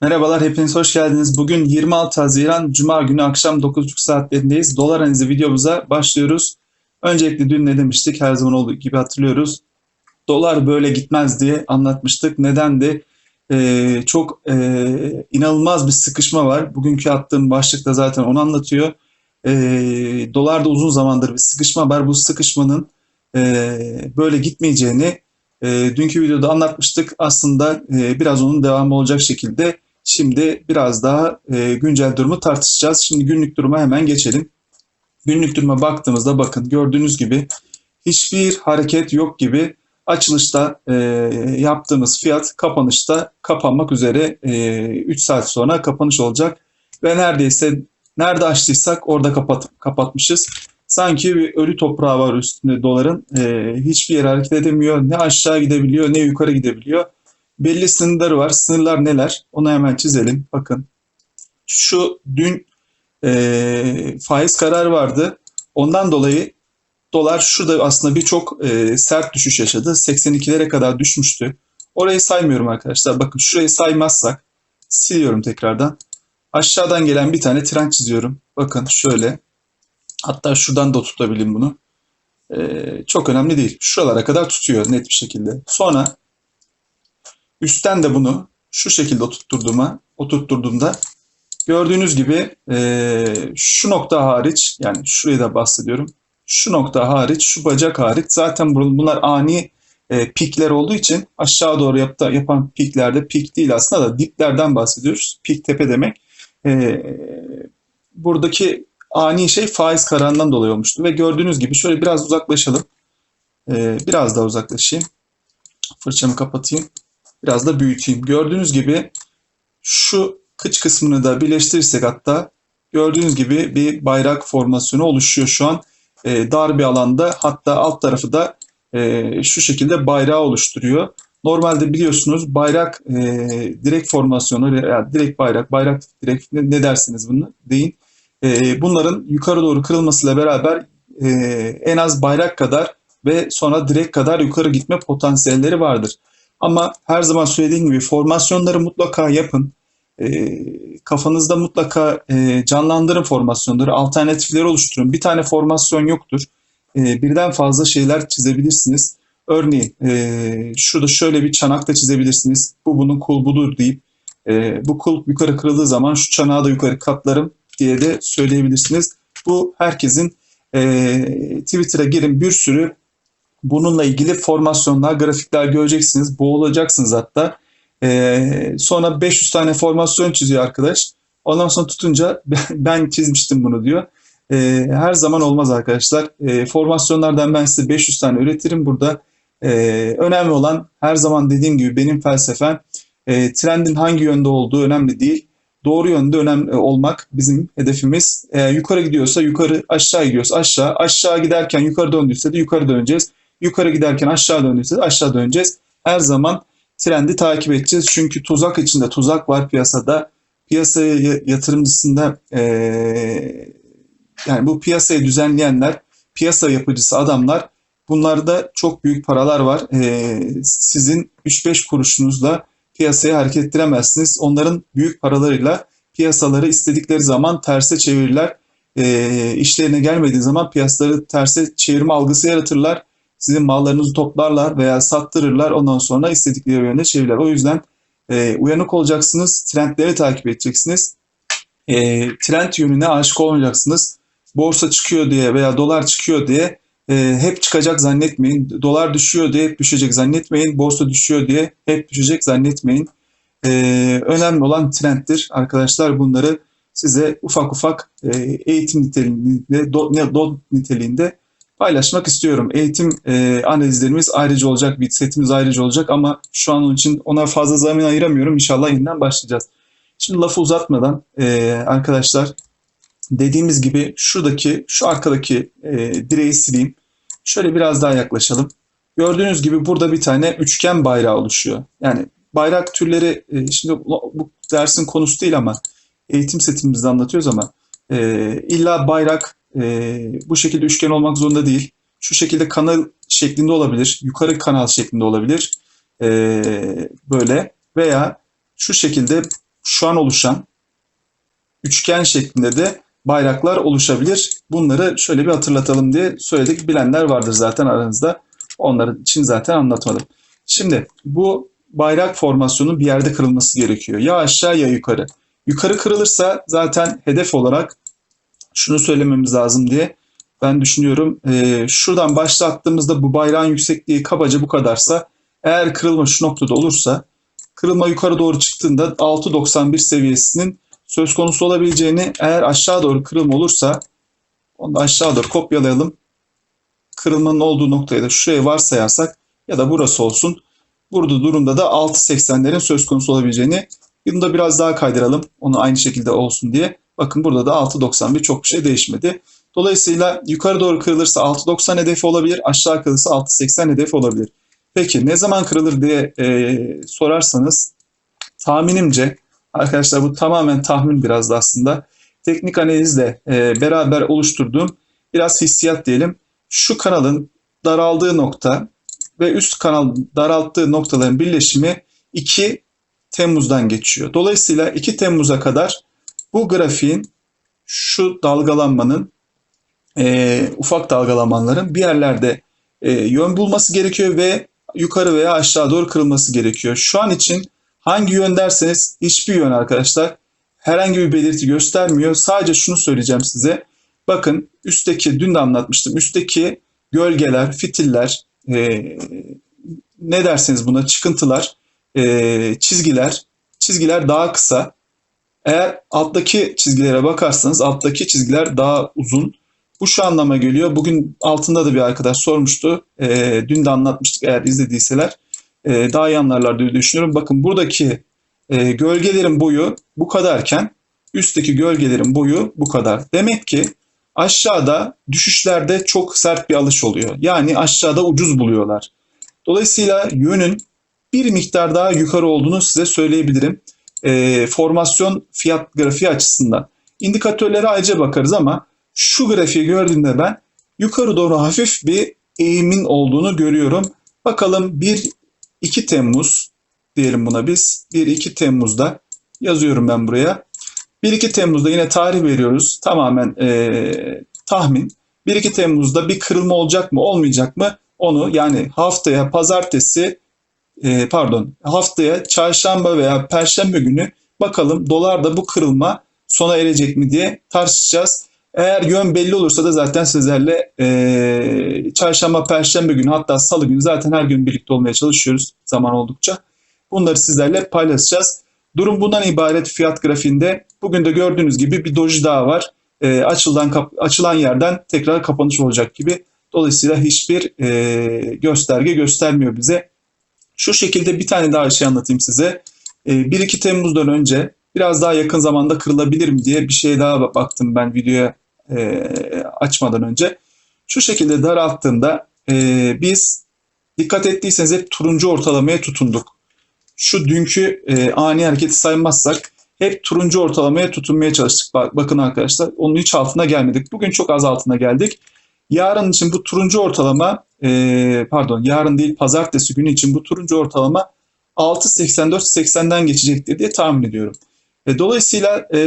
Merhabalar, hepiniz hoş geldiniz. Bugün 26 Haziran Cuma günü akşam 9.30 saatlerindeyiz. Dolar analizi videomuza başlıyoruz. Öncelikle dün ne demiştik? Her zaman olduğu gibi hatırlıyoruz. Dolar böyle gitmez diye anlatmıştık. Nedendi? Ee, çok e, inanılmaz bir sıkışma var. Bugünkü attığım başlıkta zaten onu anlatıyor. Ee, dolarda uzun zamandır bir sıkışma var. Bu sıkışmanın e, böyle gitmeyeceğini e, dünkü videoda anlatmıştık. Aslında e, biraz onun devamı olacak şekilde şimdi biraz daha e, güncel durumu tartışacağız. Şimdi günlük duruma hemen geçelim. Günlük duruma baktığımızda bakın gördüğünüz gibi hiçbir hareket yok gibi açılışta e, yaptığımız fiyat kapanışta kapanmak üzere e, 3 saat sonra kapanış olacak ve neredeyse nerede açtıysak orada kapat, kapatmışız. Sanki bir ölü toprağı var üstünde doların. E, hiçbir yere hareket edemiyor. Ne aşağı gidebiliyor ne yukarı gidebiliyor. Belli sınırları var. Sınırlar neler? Onu hemen çizelim. Bakın. Şu dün e, faiz kararı vardı. Ondan dolayı dolar şurada aslında birçok e, sert düşüş yaşadı. 82'lere kadar düşmüştü. Orayı saymıyorum arkadaşlar. Bakın şurayı saymazsak siliyorum tekrardan. Aşağıdan gelen bir tane trend çiziyorum. Bakın şöyle. Hatta şuradan da tutabilirim bunu. Ee, çok önemli değil. Şuralara kadar tutuyor net bir şekilde. Sonra üstten de bunu şu şekilde oturtturduğuma, oturtturduğumda gördüğünüz gibi e, şu nokta hariç yani şurayı da bahsediyorum. Şu nokta hariç, şu bacak hariç zaten bunlar ani e, pikler olduğu için aşağı doğru yap yapan piklerde pik değil aslında da diplerden bahsediyoruz. Pik tepe demek. E, buradaki ani şey faiz kararından dolayı olmuştu. Ve gördüğünüz gibi şöyle biraz uzaklaşalım. Ee, biraz daha uzaklaşayım. Fırçamı kapatayım. Biraz da büyüteyim. Gördüğünüz gibi şu kıç kısmını da birleştirirsek hatta gördüğünüz gibi bir bayrak formasyonu oluşuyor şu an. Ee, dar bir alanda hatta alt tarafı da e, şu şekilde bayrağı oluşturuyor. Normalde biliyorsunuz bayrak e, direkt formasyonu, yani direkt bayrak, bayrak direkt ne, ne dersiniz bunu deyin e, bunların yukarı doğru kırılmasıyla beraber e, en az bayrak kadar ve sonra direk kadar yukarı gitme potansiyelleri vardır. Ama her zaman söylediğim gibi formasyonları mutlaka yapın. E, kafanızda mutlaka e, canlandırın formasyonları, alternatifleri oluşturun. Bir tane formasyon yoktur. E, birden fazla şeyler çizebilirsiniz. Örneğin e, şurada şöyle bir çanak da çizebilirsiniz. Bu bunun kulbudur deyip e, bu kul yukarı kırıldığı zaman şu çanağı da yukarı katlarım diye de söyleyebilirsiniz. Bu herkesin e, Twitter'a girin bir sürü bununla ilgili formasyonlar, grafikler göreceksiniz. Boğulacaksınız hatta. E, sonra 500 tane formasyon çiziyor arkadaş. Ondan sonra tutunca ben çizmiştim bunu diyor. E, her zaman olmaz arkadaşlar. E, formasyonlardan ben size 500 tane üretirim burada. E, önemli olan her zaman dediğim gibi benim felsefem e, trendin hangi yönde olduğu önemli değil doğru yönde önemli olmak bizim hedefimiz. Eğer yukarı gidiyorsa yukarı, aşağı gidiyorsa aşağı, aşağı giderken yukarı döndüyse de yukarı döneceğiz. Yukarı giderken aşağı döndüyse de aşağı döneceğiz. Her zaman trendi takip edeceğiz. Çünkü tuzak içinde tuzak var piyasada. Piyasaya yatırımcısında ee, yani bu piyasayı düzenleyenler, piyasa yapıcısı adamlar bunlarda çok büyük paralar var. E, sizin 3-5 kuruşunuzla piyasayı hareket ettiremezsiniz. Onların büyük paralarıyla piyasaları istedikleri zaman terse çevirirler. E, işlerine gelmediği zaman piyasaları terse çevirme algısı yaratırlar. Sizin mallarınızı toplarlar veya sattırırlar. Ondan sonra istedikleri yönde çevirirler. O yüzden e, uyanık olacaksınız. Trendleri takip edeceksiniz. E, trend yönüne aşık olmayacaksınız. Borsa çıkıyor diye veya dolar çıkıyor diye e, hep çıkacak zannetmeyin. Dolar düşüyor diye hep düşecek zannetmeyin. Borsa düşüyor diye hep düşecek zannetmeyin. E, önemli olan trenddir. Arkadaşlar bunları size ufak ufak e, eğitim niteliğinde, do, do niteliğinde paylaşmak istiyorum. Eğitim e, analizlerimiz ayrıca olacak, bir setimiz ayrıca olacak ama şu an onun için ona fazla zaman ayıramıyorum. İnşallah yeniden başlayacağız. Şimdi lafı uzatmadan e, arkadaşlar dediğimiz gibi şuradaki, şu arkadaki e, direği sileyim. Şöyle biraz daha yaklaşalım. Gördüğünüz gibi burada bir tane üçgen bayrağı oluşuyor. Yani bayrak türleri e, şimdi bu dersin konusu değil ama eğitim setimizde anlatıyoruz ama e, illa bayrak e, bu şekilde üçgen olmak zorunda değil. Şu şekilde kanal şeklinde olabilir, yukarı kanal şeklinde olabilir. E, böyle veya şu şekilde şu an oluşan üçgen şeklinde de bayraklar oluşabilir. Bunları şöyle bir hatırlatalım diye söyledik. Bilenler vardır zaten aranızda. Onların için zaten anlatmadım. Şimdi bu bayrak formasyonun bir yerde kırılması gerekiyor. Ya aşağı ya yukarı. Yukarı kırılırsa zaten hedef olarak şunu söylememiz lazım diye ben düşünüyorum. Ee, şuradan başlattığımızda bu bayrağın yüksekliği kabaca bu kadarsa eğer kırılma şu noktada olursa kırılma yukarı doğru çıktığında 6.91 seviyesinin söz konusu olabileceğini eğer aşağı doğru kırılma olursa onu da aşağı doğru kopyalayalım. Kırılmanın olduğu noktayı da şuraya varsayarsak ya da burası olsun. Burada durumda da 6.80'lerin söz konusu olabileceğini bunu da biraz daha kaydıralım. Onu aynı şekilde olsun diye. Bakın burada da 6.91 çok bir şey değişmedi. Dolayısıyla yukarı doğru kırılırsa 6.90 hedefi olabilir. Aşağı kırılırsa 6.80 hedefi olabilir. Peki ne zaman kırılır diye e, sorarsanız tahminimce arkadaşlar bu tamamen tahmin biraz da aslında teknik analizle e, beraber oluşturduğum biraz hissiyat diyelim. Şu kanalın daraldığı nokta ve üst kanal daralttığı noktaların birleşimi 2 Temmuz'dan geçiyor. Dolayısıyla 2 Temmuz'a kadar bu grafiğin şu dalgalanmanın e, ufak dalgalanmaların bir yerlerde e, yön bulması gerekiyor ve yukarı veya aşağı doğru kırılması gerekiyor. Şu an için hangi yön derseniz hiçbir yön arkadaşlar herhangi bir belirti göstermiyor. Sadece şunu söyleyeceğim size. Bakın üstteki dün de anlatmıştım. Üstteki gölgeler, fitiller, e, ne derseniz buna çıkıntılar, e, çizgiler, çizgiler daha kısa. Eğer alttaki çizgilere bakarsanız alttaki çizgiler daha uzun. Bu şu anlama geliyor. Bugün altında da bir arkadaş sormuştu. E, dün de anlatmıştık eğer izlediyseler. E, daha iyi anlarlar diye düşünüyorum. Bakın buradaki e, gölgelerin boyu bu kadarken üstteki gölgelerin boyu bu kadar. Demek ki aşağıda düşüşlerde çok sert bir alış oluyor. Yani aşağıda ucuz buluyorlar. Dolayısıyla yönün bir miktar daha yukarı olduğunu size söyleyebilirim. E, formasyon fiyat grafiği açısından. İndikatörlere ayrıca bakarız ama şu grafiği gördüğümde ben yukarı doğru hafif bir eğimin olduğunu görüyorum. Bakalım 1-2 Temmuz diyelim buna biz. 1-2 Temmuz'da yazıyorum ben buraya. 1-2 Temmuz'da yine tarih veriyoruz. Tamamen e, tahmin. 1-2 Temmuz'da bir kırılma olacak mı olmayacak mı onu yani haftaya pazartesi e, pardon haftaya çarşamba veya perşembe günü bakalım dolarda bu kırılma sona erecek mi diye tartışacağız. Eğer yön belli olursa da zaten sizlerle e, çarşamba, perşembe günü hatta salı günü zaten her gün birlikte olmaya çalışıyoruz zaman oldukça. Bunları sizlerle paylaşacağız. Durum bundan ibaret fiyat grafiğinde. Bugün de gördüğünüz gibi bir doji daha var. E, açılan, açılan yerden tekrar kapanış olacak gibi. Dolayısıyla hiçbir e, gösterge göstermiyor bize. Şu şekilde bir tane daha şey anlatayım size. E, 1-2 Temmuz'dan önce biraz daha yakın zamanda kırılabilir mi diye bir şey daha baktım ben videoya e, açmadan önce. Şu şekilde daralttığında e, biz dikkat ettiyseniz hep turuncu ortalamaya tutunduk. Şu dünkü e, ani hareketi saymazsak hep turuncu ortalamaya tutunmaya çalıştık. Bak, bakın arkadaşlar onun hiç altına gelmedik. Bugün çok az altına geldik. Yarın için bu turuncu ortalama e, pardon yarın değil pazartesi günü için bu turuncu ortalama 6.84-80'den geçecektir diye tahmin ediyorum. E, dolayısıyla e,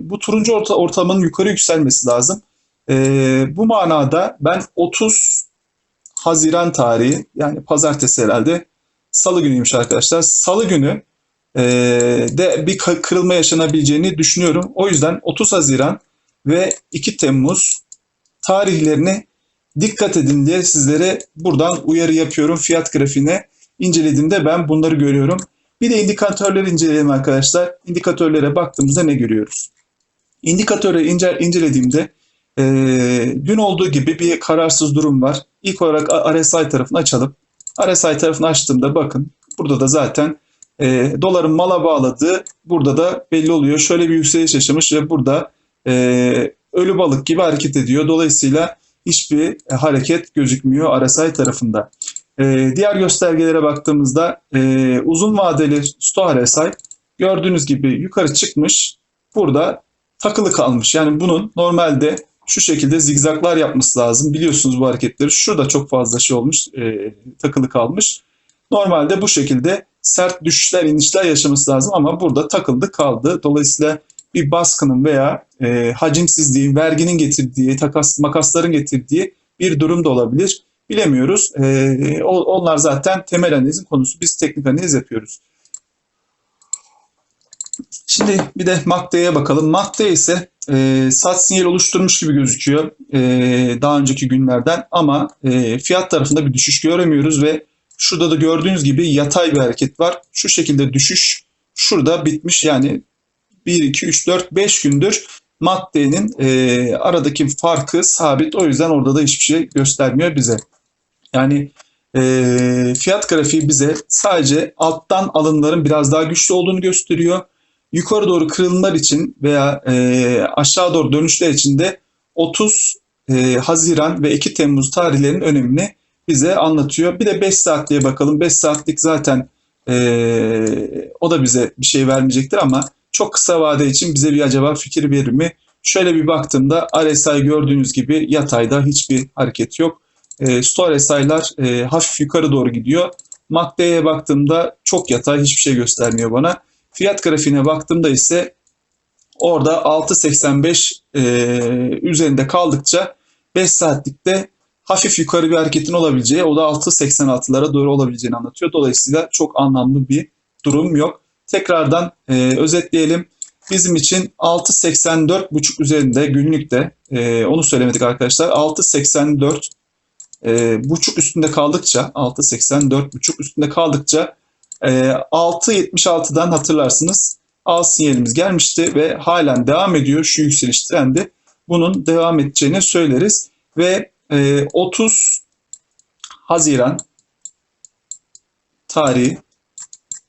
bu turuncu orta, ortalamanın yukarı yükselmesi lazım. E, bu manada ben 30 Haziran tarihi yani pazartesi herhalde salı günüymüş arkadaşlar. Salı günü e, de bir kırılma yaşanabileceğini düşünüyorum. O yüzden 30 Haziran ve 2 Temmuz tarihlerine dikkat edin diye sizlere buradan uyarı yapıyorum. Fiyat grafiğine incelediğimde ben bunları görüyorum. Bir de indikatörleri inceleyelim arkadaşlar. İndikatörlere baktığımızda ne görüyoruz? İndikatörleri ince, incelediğimde e, dün olduğu gibi bir kararsız durum var. İlk olarak RSI tarafını açalım. RSI tarafını açtığımda bakın burada da zaten e, doların mala bağladığı burada da belli oluyor. Şöyle bir yükseliş yaşamış ve burada e, ölü balık gibi hareket ediyor. Dolayısıyla hiçbir hareket gözükmüyor RSI tarafında. Ee, diğer göstergelere baktığımızda e, uzun vadeli Stoa RSI gördüğünüz gibi yukarı çıkmış. Burada takılı kalmış. Yani bunun normalde şu şekilde zigzaglar yapması lazım. Biliyorsunuz bu hareketleri. Şurada çok fazla şey olmuş, e, takılı kalmış. Normalde bu şekilde sert düşüşler, inişler yaşaması lazım ama burada takıldı kaldı. Dolayısıyla bir baskının veya e, hacimsizliğin, verginin getirdiği, takas, makasların getirdiği bir durum da olabilir. Bilemiyoruz. E, onlar zaten temel analizin konusu. Biz teknik analiz yapıyoruz. Şimdi bir de MACD'ye bakalım. MACD ise e, sat sinyal oluşturmuş gibi gözüküyor e, daha önceki günlerden ama e, fiyat tarafında bir düşüş göremiyoruz ve şurada da gördüğünüz gibi yatay bir hareket var. Şu şekilde düşüş şurada bitmiş yani 1, 2, 3, 4, 5 gündür MACD'nin e, aradaki farkı sabit. O yüzden orada da hiçbir şey göstermiyor bize. Yani e, fiyat grafiği bize sadece alttan alımların biraz daha güçlü olduğunu gösteriyor. Yukarı doğru kırılımlar için veya e, aşağı doğru dönüşler için de 30 e, Haziran ve 2 Temmuz tarihlerinin önemini bize anlatıyor. Bir de 5 saatliğe bakalım. 5 saatlik zaten e, o da bize bir şey vermeyecektir ama çok kısa vade için bize bir acaba fikir verir mi? Şöyle bir baktığımda RSI gördüğünüz gibi yatayda hiçbir hareket yok. E, Sto RSI'lar e, hafif yukarı doğru gidiyor. MACD'ye baktığımda çok yatay hiçbir şey göstermiyor bana. Fiyat grafiğine baktığımda ise orada 6.85 e, üzerinde kaldıkça 5 saatlikte hafif yukarı bir hareketin olabileceği o da 6.86'lara doğru olabileceğini anlatıyor. Dolayısıyla çok anlamlı bir durum yok. Tekrardan e, özetleyelim. Bizim için 6.84.5 üzerinde günlükte e, onu söylemedik arkadaşlar. 6.84 e, buçuk üstünde kaldıkça 6.84 buçuk üstünde kaldıkça e, 6.76'dan hatırlarsınız al sinyalimiz gelmişti ve halen devam ediyor şu yükseliş trendi. Bunun devam edeceğini söyleriz ve e, 30 Haziran tarihi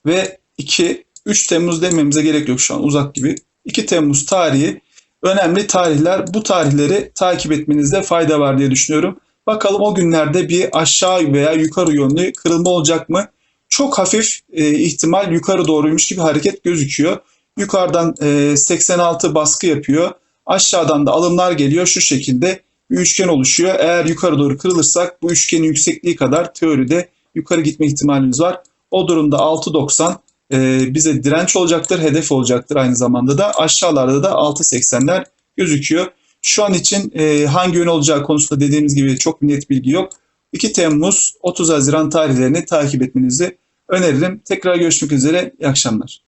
ve 2 3 Temmuz dememize gerek yok şu an uzak gibi. 2 Temmuz tarihi önemli tarihler. Bu tarihleri takip etmenizde fayda var diye düşünüyorum. Bakalım o günlerde bir aşağı veya yukarı yönlü kırılma olacak mı? Çok hafif e, ihtimal yukarı doğruymuş gibi hareket gözüküyor. Yukarıdan e, 86 baskı yapıyor. Aşağıdan da alımlar geliyor. Şu şekilde bir üçgen oluşuyor. Eğer yukarı doğru kırılırsak bu üçgenin yüksekliği kadar teoride yukarı gitme ihtimalimiz var. O durumda 6.90 e, bize direnç olacaktır, hedef olacaktır aynı zamanda da. Aşağılarda da 6.80'ler gözüküyor. Şu an için e, hangi yön olacağı konusunda dediğimiz gibi çok net bilgi yok. 2 Temmuz 30 Haziran tarihlerini takip etmenizi öneririm. Tekrar görüşmek üzere. İyi akşamlar.